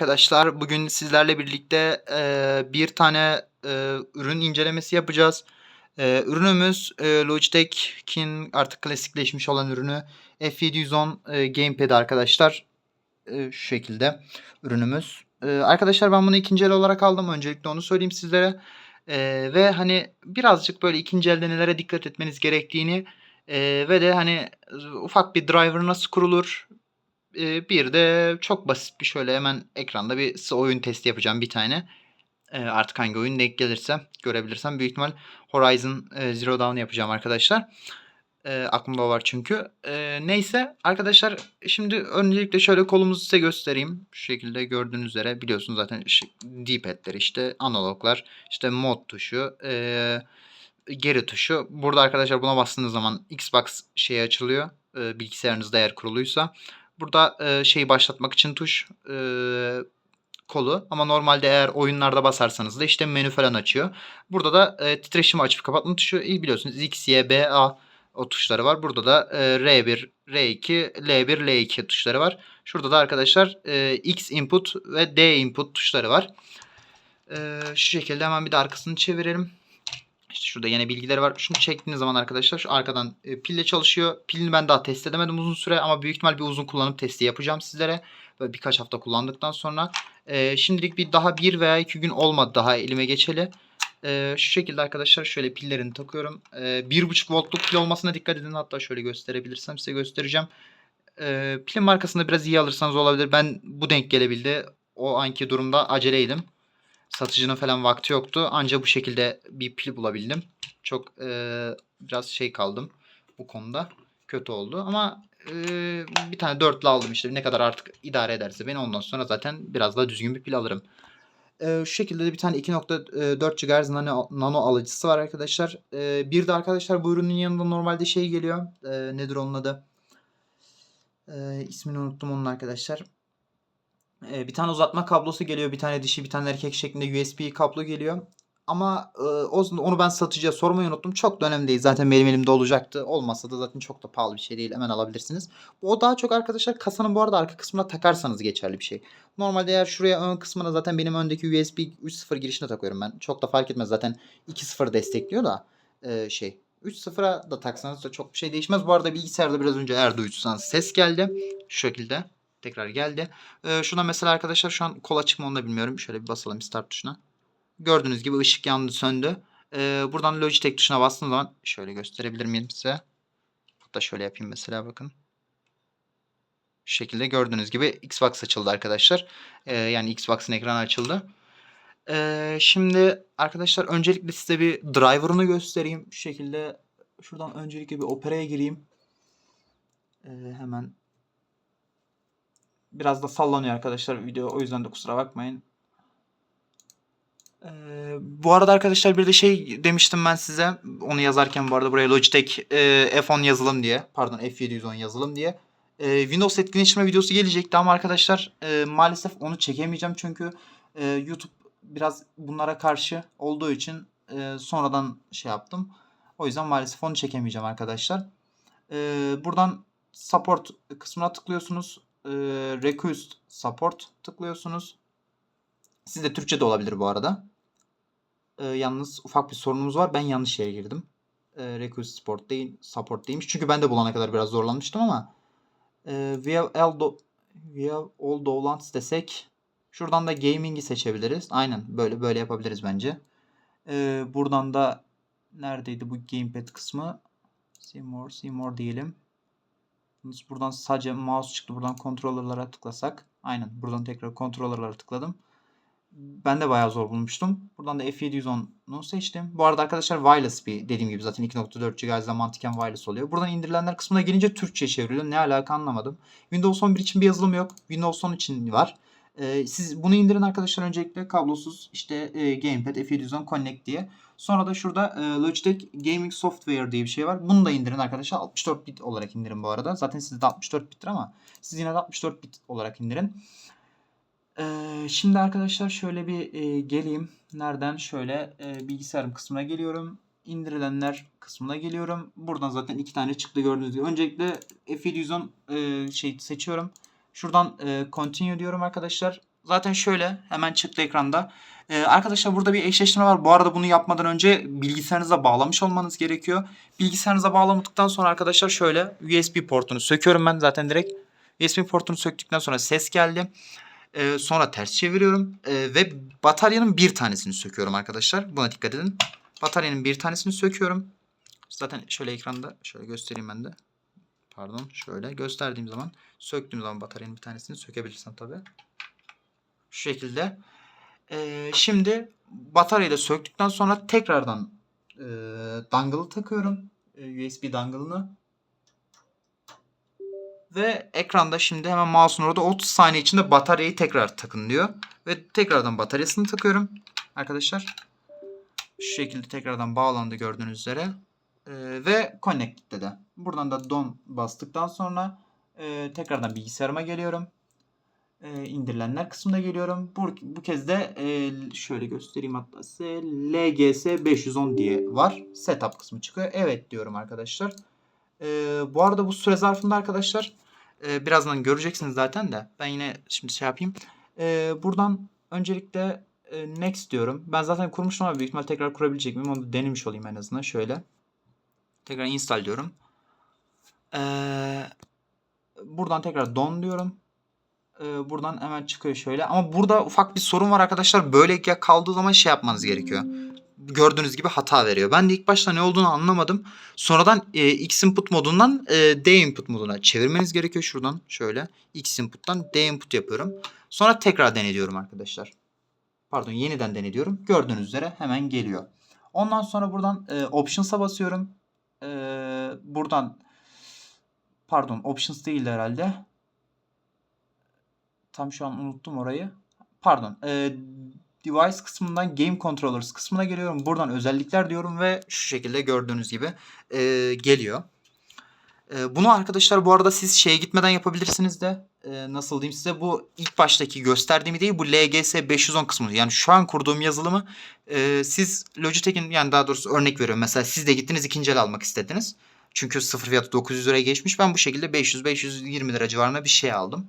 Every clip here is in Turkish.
arkadaşlar. Bugün sizlerle birlikte e, bir tane e, ürün incelemesi yapacağız. E, ürünümüz e, Logitech'in artık klasikleşmiş olan ürünü F710 e, Gamepad arkadaşlar. E, şu şekilde ürünümüz. E, arkadaşlar ben bunu ikinci el olarak aldım. Öncelikle onu söyleyeyim sizlere. E, ve hani birazcık böyle ikinci elde nelere dikkat etmeniz gerektiğini e, ve de hani ufak bir driver nasıl kurulur Bir de çok basit bir şöyle hemen ekranda bir oyun testi yapacağım bir tane. Artık hangi oyun denk gelirse görebilirsem büyük ihtimal Horizon Zero Dawn yapacağım arkadaşlar. Eee, aklımda var çünkü. Eee, neyse arkadaşlar şimdi öncelikle şöyle kolumuzu size göstereyim. Şu şekilde gördüğünüz üzere biliyorsunuz zaten D-pad'ler işte analoglar işte mod tuşu eee, geri tuşu. Burada arkadaşlar buna bastığınız zaman Xbox şeyi açılıyor. Eee, bilgisayarınızda eğer kuruluysa. Burada e, şeyi başlatmak için tuş e, kolu ama normalde eğer oyunlarda basarsanız da işte menü falan açıyor. Burada da e, titreşimi açıp kapatma tuşu iyi biliyorsunuz X, Y, B, A o tuşları var. Burada da e, R1, R2, L1, L2 tuşları var. Şurada da arkadaşlar e, X input ve D input tuşları var. E, şu şekilde hemen bir de arkasını çevirelim. İşte şurada yine bilgileri var. Şunu çektiğiniz zaman arkadaşlar şu arkadan e, pille çalışıyor. Pilini ben daha test edemedim uzun süre ama büyük ihtimal bir uzun kullanıp testi yapacağım sizlere. Böyle birkaç hafta kullandıktan sonra. E, şimdilik bir daha bir veya iki gün olmadı daha elime geçeli. E, şu şekilde arkadaşlar şöyle pillerini takıyorum. E, 1.5 voltluk pil olmasına dikkat edin. Hatta şöyle gösterebilirsem size göstereceğim. E, pilin markasını biraz iyi alırsanız olabilir. Ben bu denk gelebildi. O anki durumda aceleydim. Satıcının falan vakti yoktu. Ancak bu şekilde bir pil bulabildim. Çok e, biraz şey kaldım bu konuda. Kötü oldu ama e, bir tane dörtlü aldım işte. Ne kadar artık idare ederse beni ondan sonra zaten biraz daha düzgün bir pil alırım. E, şu şekilde de bir tane 2.4 GHz nano, nano alıcısı var arkadaşlar. E, bir de arkadaşlar bu ürünün yanında normalde şey geliyor. E, nedir onun adı? E, ismini unuttum onun arkadaşlar. Ee, bir tane uzatma kablosu geliyor. Bir tane dişi bir tane erkek şeklinde USB kablo geliyor. Ama e, onu ben satıcıya sormayı unuttum. Çok da önemli değil. Zaten benim elimde olacaktı. Olmasa da zaten çok da pahalı bir şey değil. Hemen alabilirsiniz. O daha çok arkadaşlar kasanın bu arada arka kısmına takarsanız geçerli bir şey. Normalde eğer şuraya ön kısmına zaten benim öndeki USB 3.0 girişine takıyorum ben. Çok da fark etmez. Zaten 2.0 destekliyor da e, şey 3.0'a da taksanız da çok bir şey değişmez. Bu arada bilgisayarda biraz önce eğer duyursanız ses geldi. Şu şekilde tekrar geldi. Ee, şuna mesela arkadaşlar şu an kol açık mı onu da bilmiyorum. Şöyle bir basalım start tuşuna. Gördüğünüz gibi ışık yandı söndü. Ee, buradan Logitech tuşuna bastığım zaman şöyle gösterebilir miyim size? Hatta şöyle yapayım mesela bakın. Şu şekilde gördüğünüz gibi Xbox açıldı arkadaşlar. Ee, yani Xbox'ın ekranı açıldı. Ee, şimdi arkadaşlar öncelikle size bir driver'ını göstereyim. Şu şekilde şuradan öncelikle bir Opera'ya gireyim. Ee, hemen Biraz da sallanıyor arkadaşlar video. O yüzden de kusura bakmayın. Ee, bu arada arkadaşlar bir de şey demiştim ben size. Onu yazarken bu arada buraya Logitech e, F10 yazılım diye. Pardon F710 yazılım diye. E, Windows etkileştirme videosu gelecekti ama arkadaşlar e, maalesef onu çekemeyeceğim. Çünkü e, YouTube biraz bunlara karşı olduğu için e, sonradan şey yaptım. O yüzden maalesef onu çekemeyeceğim arkadaşlar. E, buradan support kısmına tıklıyorsunuz e, request support tıklıyorsunuz. Sizde Türkçe de olabilir bu arada. E, yalnız ufak bir sorunumuz var. Ben yanlış yere girdim. E, request support değil, support değilmiş. Çünkü ben de bulana kadar biraz zorlanmıştım ama e, we have all, we have all downloads desek şuradan da gaming'i seçebiliriz. Aynen böyle böyle yapabiliriz bence. E, buradan da neredeydi bu gamepad kısmı? See more, see more diyelim. Buradan sadece mouse çıktı. Buradan controller'lara tıklasak. Aynen. Buradan tekrar controller'lara tıkladım. Ben de bayağı zor bulmuştum. Buradan da F710'u seçtim. Bu arada arkadaşlar wireless bir dediğim gibi zaten 2.4 GHz'den mantıken wireless oluyor. Buradan indirilenler kısmına gelince Türkçe çevriliyor. Ne alaka anlamadım. Windows 11 için bir yazılım yok. Windows 10 için var. Ee, siz bunu indirin arkadaşlar öncelikle kablosuz işte e, Gamepad F710 Connect diye. Sonra da şurada e, Logitech Gaming Software diye bir şey var. Bunu da indirin arkadaşlar. 64 bit olarak indirin bu arada. Zaten sizde de 64 bittir ama siz yine de 64 bit olarak indirin. Ee, şimdi arkadaşlar şöyle bir e, geleyim. Nereden? Şöyle e, bilgisayarım kısmına geliyorum. İndirilenler kısmına geliyorum. Buradan zaten iki tane çıktı gördüğünüz gibi. Öncelikle F710 e, şey seçiyorum. Şuradan e, continue diyorum arkadaşlar. Zaten şöyle hemen çıktı ekranda. Ee, arkadaşlar burada bir eşleştirme var. Bu arada bunu yapmadan önce bilgisayarınıza bağlamış olmanız gerekiyor. Bilgisayarınıza bağlamadıktan sonra arkadaşlar şöyle USB portunu söküyorum ben zaten direkt. USB portunu söktükten sonra ses geldi. Ee, sonra ters çeviriyorum Ee, ve bataryanın bir tanesini söküyorum arkadaşlar. Buna dikkat edin. Bataryanın bir tanesini söküyorum. Zaten şöyle ekranda şöyle göstereyim ben de. Pardon şöyle gösterdiğim zaman söktüğüm zaman bataryanın bir tanesini sökebilirsen tabii. Şu şekilde. Ee, şimdi bataryayı da söktükten sonra tekrardan e, dongle'ı takıyorum. E, USB dongle'ını. Ve ekranda şimdi hemen mouse'un orada 30 saniye içinde bataryayı tekrar takın diyor. Ve tekrardan bataryasını takıyorum arkadaşlar. Şu şekilde tekrardan bağlandı gördüğünüz üzere. Ee, ve connect dedi. Buradan da don bastıktan sonra e, tekrardan bilgisayarıma geliyorum. E, indirilenler kısmına geliyorum. Bu, bu kez de e, şöyle göstereyim hatta size LGS 510 diye var. Setup kısmı çıkıyor. Evet diyorum arkadaşlar. E, bu arada bu süre zarfında arkadaşlar e, birazdan göreceksiniz zaten de ben yine şimdi şey yapayım. E, buradan öncelikle e, next diyorum. Ben zaten kurmuştum ama büyük ihtimal tekrar kurabilecek miyim onu denemiş olayım en azından şöyle. Tekrar install diyorum. Ee, buradan tekrar don diyorum. Ee, buradan hemen çıkıyor şöyle. Ama burada ufak bir sorun var arkadaşlar. Böyle ya kaldığı zaman şey yapmanız gerekiyor. Gördüğünüz gibi hata veriyor. Ben de ilk başta ne olduğunu anlamadım. Sonradan e, X input modundan e, D input moduna çevirmeniz gerekiyor. Şuradan şöyle X input'tan D input yapıyorum. Sonra tekrar denediyorum arkadaşlar. Pardon yeniden denediyorum. Gördüğünüz üzere hemen geliyor. Ondan sonra buradan e, options'a basıyorum. E, buradan pardon options değil herhalde. Tam şu an unuttum orayı. Pardon. E, device kısmından game controllers kısmına geliyorum. Buradan özellikler diyorum ve şu şekilde gördüğünüz gibi e, geliyor. E, bunu arkadaşlar bu arada siz şeye gitmeden yapabilirsiniz de e, nasıl diyeyim size bu ilk baştaki gösterdiğimi değil bu LGS 510 kısmı. Yani şu an kurduğum yazılımı e, siz Logitech'in yani daha doğrusu örnek veriyorum. Mesela siz de gittiniz ikinci el almak istediniz. Çünkü sıfır fiyatı 900 liraya geçmiş. Ben bu şekilde 500-520 lira civarında bir şey aldım.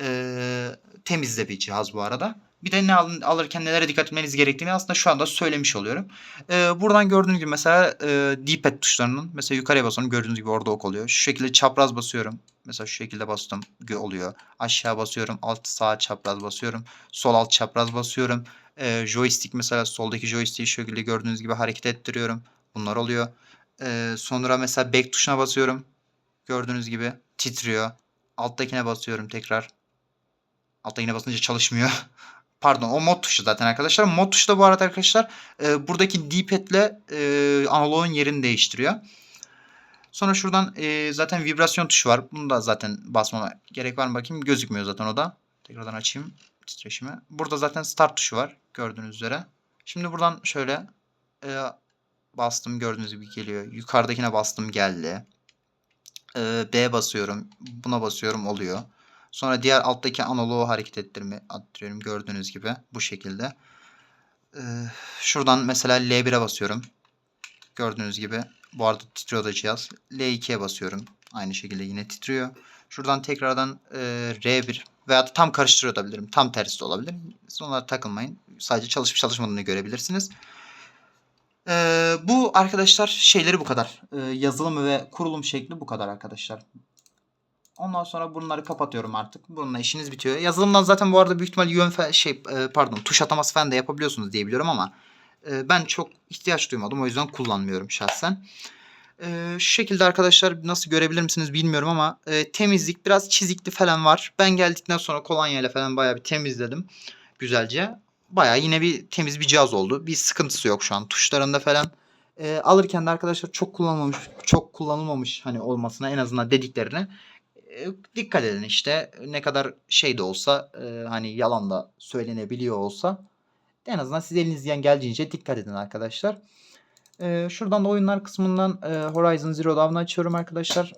E, temiz de bir cihaz bu arada. Bir de ne alın, alırken nelere dikkat etmeniz gerektiğini aslında şu anda söylemiş oluyorum. Ee, buradan gördüğünüz gibi mesela e, D-pad tuşlarının mesela yukarıya basıyorum gördüğünüz gibi orada ok oluyor. Şu şekilde çapraz basıyorum. Mesela şu şekilde bastım oluyor. Aşağı basıyorum alt sağ çapraz basıyorum. Sol alt çapraz basıyorum. Ee, joystick mesela soldaki joystick'i şu şekilde gördüğünüz gibi hareket ettiriyorum. Bunlar oluyor. Ee, sonra mesela back tuşuna basıyorum. Gördüğünüz gibi titriyor. Alttakine basıyorum tekrar. Alttakine basınca çalışmıyor. Pardon o mod tuşu zaten arkadaşlar. Mod tuşu da bu arada arkadaşlar e, buradaki D-pad ile e, analogun yerini değiştiriyor. Sonra şuradan e, zaten vibrasyon tuşu var. Bunu da zaten basmama gerek var mı bakayım. Gözükmüyor zaten o da. Tekrardan açayım titreşimi. Burada zaten start tuşu var. Gördüğünüz üzere. Şimdi buradan şöyle e, bastım gördüğünüz gibi geliyor. Yukarıdakine bastım geldi. E, B basıyorum. Buna basıyorum oluyor. Sonra diğer alttaki analogu hareket ettirme attırıyorum gördüğünüz gibi bu şekilde. Ee, şuradan mesela L1'e basıyorum. Gördüğünüz gibi bu arada titriyor da cihaz. L2'ye basıyorum. Aynı şekilde yine titriyor. Şuradan tekrardan e, R1 veya tam karıştırıyor olabilirim. Tam tersi de olabilir. Sonra takılmayın. Sadece çalışıp çalışmadığını görebilirsiniz. Ee, bu arkadaşlar şeyleri bu kadar. Ee, yazılımı ve kurulum şekli bu kadar arkadaşlar. Ondan sonra bunları kapatıyorum artık. Bununla işiniz bitiyor. Yazılımdan zaten bu arada büyük ihtimal yön şey e, pardon tuş ataması falan da yapabiliyorsunuz diye biliyorum ama e, ben çok ihtiyaç duymadım. O yüzden kullanmıyorum şahsen. E, şu şekilde arkadaşlar nasıl görebilir misiniz bilmiyorum ama e, temizlik biraz çizikli falan var. Ben geldikten sonra kolonyayla falan bayağı bir temizledim güzelce. Bayağı yine bir temiz bir cihaz oldu. Bir sıkıntısı yok şu an tuşlarında falan. E, alırken de arkadaşlar çok kullanılmamış, çok kullanılmamış hani olmasına en azından dediklerine dikkat edin işte ne kadar şey de olsa e, hani yalan da söylenebiliyor olsa en azından siz elinizden geldiğince dikkat edin arkadaşlar. E, şuradan da oyunlar kısmından e, Horizon Zero Dawn'ı açıyorum arkadaşlar.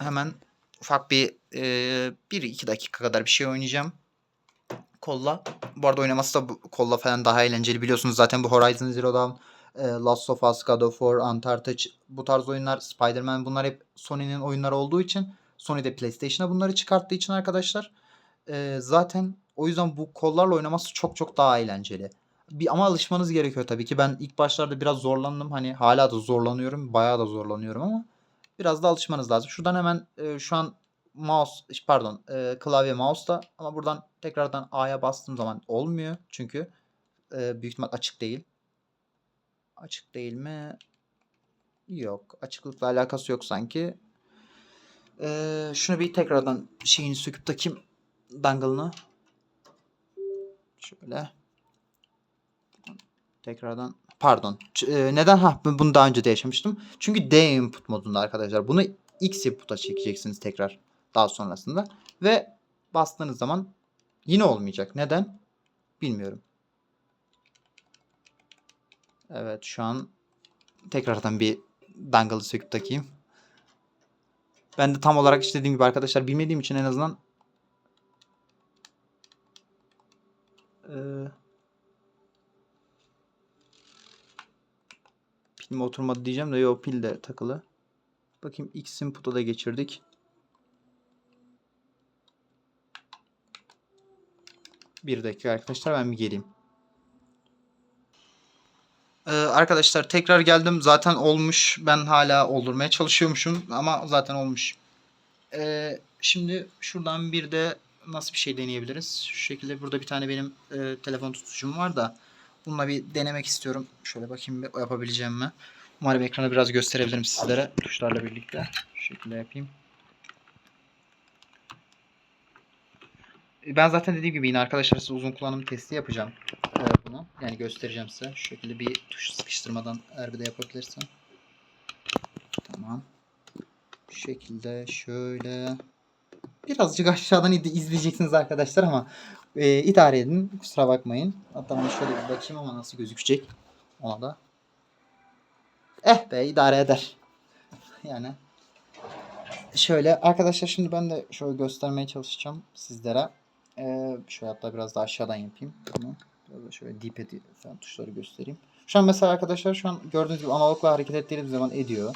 Hemen ufak bir 1-2 dakika kadar bir şey oynayacağım. Kolla. Bu arada oynaması da kolla falan daha eğlenceli. Biliyorsunuz zaten bu Horizon Zero Dawn, e, Last of Us, God of War, Uncharted bu tarz oyunlar, Spider-Man bunlar hep Sony'nin oyunları olduğu için Sony de PlayStation'a bunları çıkarttığı için arkadaşlar e, zaten O yüzden bu kollarla oynaması çok çok daha eğlenceli. Bir, ama alışmanız gerekiyor tabii ki. Ben ilk başlarda biraz zorlandım. Hani hala da zorlanıyorum. Bayağı da zorlanıyorum ama biraz da alışmanız lazım. Şuradan hemen e, şu an mouse pardon e, klavye mouse'da ama buradan tekrardan A'ya bastığım zaman olmuyor. Çünkü e, büyük ihtimal açık değil. Açık değil mi? Yok. Açıklıkla alakası yok sanki. Ee, şunu bir tekrardan şeyini söküp takayım. Dangle'ını. Şöyle. Tekrardan pardon. Ç- e, neden ha bunu daha önce de yaşamıştım. Çünkü D input modunda arkadaşlar. Bunu X input'a çekeceksiniz tekrar daha sonrasında ve bastığınız zaman yine olmayacak. Neden? Bilmiyorum. Evet şu an tekrardan bir dangle'ı söküp takayım. Ben de tam olarak işte dediğim gibi arkadaşlar bilmediğim için en azından Ee, pil mi oturmadı diyeceğim de yok pil de takılı. Bakayım X input'a da geçirdik. Bir dakika arkadaşlar ben bir geleyim. Ee, arkadaşlar tekrar geldim. Zaten olmuş. Ben hala oldurmaya çalışıyormuşum ama zaten olmuş. Ee, şimdi şuradan bir de nasıl bir şey deneyebiliriz? Şu şekilde burada bir tane benim e, telefon tutucum var da bununla bir denemek istiyorum. Şöyle bakayım bir yapabileceğim mi? Umarım ekranı biraz gösterebilirim sizlere tuşlarla birlikte. Şu şekilde yapayım. Ben zaten dediğim gibi yine arkadaşlar size uzun kullanım testi yapacağım e, bunu. Yani göstereceğim size. Şu şekilde bir tuş sıkıştırmadan eğer bir de yapabilirsem. Tamam. Şu şekilde şöyle. Birazcık aşağıdan izleyeceksiniz arkadaşlar ama e, idare edin. Kusura bakmayın. Hatta ben şöyle bir bakayım ama nasıl gözükecek. Ona da. Eh be idare eder. Yani. Şöyle arkadaşlar şimdi ben de şöyle göstermeye çalışacağım sizlere. Ee, şöyle hatta biraz daha aşağıdan yapayım. Bunu. Biraz da şöyle D-pad falan tuşları göstereyim. Şu an mesela arkadaşlar şu an gördüğünüz gibi analogla hareket ettiğiniz zaman ediyor.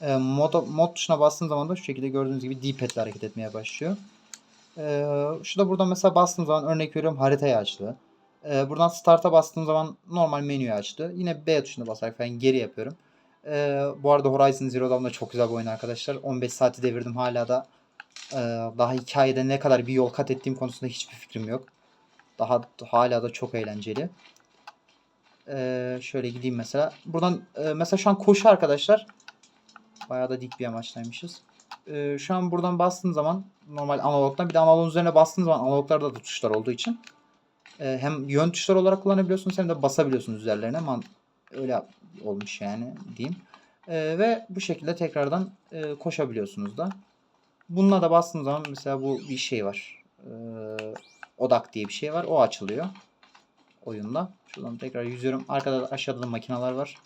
Ee, mod, mod tuşuna bastığım zaman da şu şekilde gördüğünüz gibi D-pad hareket etmeye başlıyor. Ee, şu da buradan mesela bastığım zaman örnek veriyorum haritayı açtı. Ee, buradan start'a bastığım zaman normal menüyü açtı. Yine B tuşuna basarak falan geri yapıyorum. Ee, bu arada Horizon Zero Dawn da çok güzel bir oyun arkadaşlar. 15 saati devirdim hala da ee, daha hikayede ne kadar bir yol kat ettiğim konusunda hiçbir fikrim yok. Daha hala da çok eğlenceli. Ee, şöyle gideyim mesela. Buradan e, mesela şu an koşu arkadaşlar. Bayağı da dik bir amaçlaymışız. Ee, şu an buradan bastığım zaman normal analogdan bir de analogun üzerine bastığım zaman analoglarda da tuşlar olduğu için e, hem yön tuşları olarak kullanabiliyorsunuz hem de basabiliyorsunuz üzerlerine. Man öyle olmuş yani diyeyim. E, ve bu şekilde tekrardan e, koşabiliyorsunuz da. Bununla da bastığım zaman mesela bu bir şey var. E, odak diye bir şey var. O açılıyor oyunda. Şuradan tekrar yüzüyorum. Arkada da aşağıda da makineler var.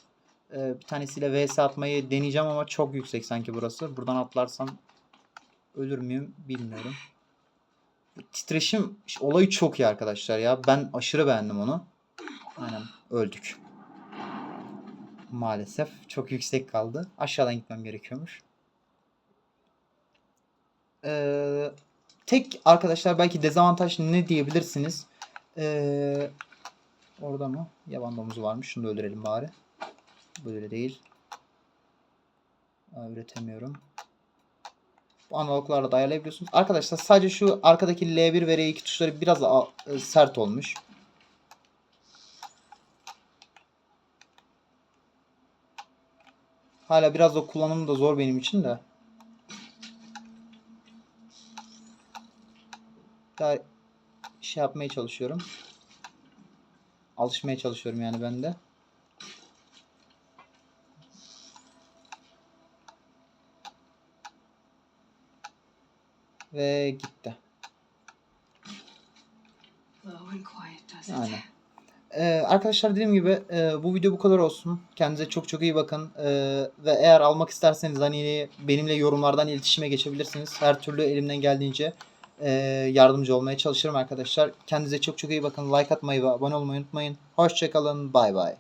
E, bir tanesiyle vs atmayı deneyeceğim ama çok yüksek sanki burası. Buradan atlarsam ölür müyüm bilmiyorum. Titreşim olayı çok iyi arkadaşlar ya. Ben aşırı beğendim onu. Aynen öldük. Maalesef çok yüksek kaldı. Aşağıdan gitmem gerekiyormuş. Ee, tek arkadaşlar belki dezavantaj ne diyebilirsiniz? Ee, orada mı? Yaban domuzu varmış. Şunu da öldürelim bari. Böyle değil. Aa, üretemiyorum. Bu analoglarla da ayarlayabiliyorsunuz. Arkadaşlar sadece şu arkadaki L1 ve R2 tuşları biraz e, sert olmuş. Hala biraz da kullanımı da zor benim için de. Daha şey yapmaya çalışıyorum. Alışmaya çalışıyorum yani ben de. Ve gitti. Aynen. Ee, arkadaşlar dediğim gibi e, bu video bu kadar olsun. Kendinize çok çok iyi bakın. Ee, ve eğer almak isterseniz hani benimle yorumlardan iletişime geçebilirsiniz. Her türlü elimden geldiğince e, yardımcı olmaya çalışırım arkadaşlar. Kendinize çok çok iyi bakın. Like atmayı ve abone olmayı unutmayın. Hoşçakalın. Bay bay.